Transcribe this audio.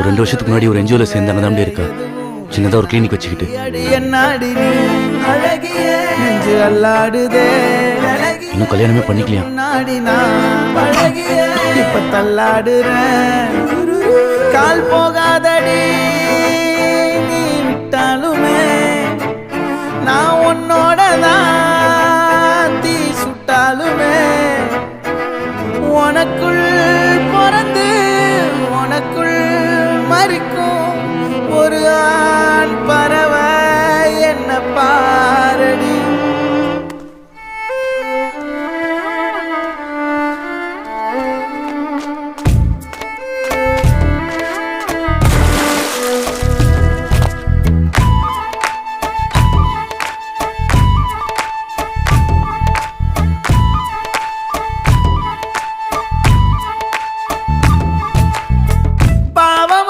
ஒரு ரெண்டு வருஷத்துக்கு முன்னாடி ஒரு என்ஜிஓல சேர்ந்த அண்ணன் இருக்கா. சின்னதா ஒரு கிளினிக் வச்சுக்கிட்டு. இன்னும் கல்யாணமே பண்ணிக்கலையா? இப்ப தள்ளாடுறேன். கால் போகாதடி நீ விட்டாலுமே நான் உன்னோட தான் தீ சுட்டாலுமே. உனக்குள்ள 봐.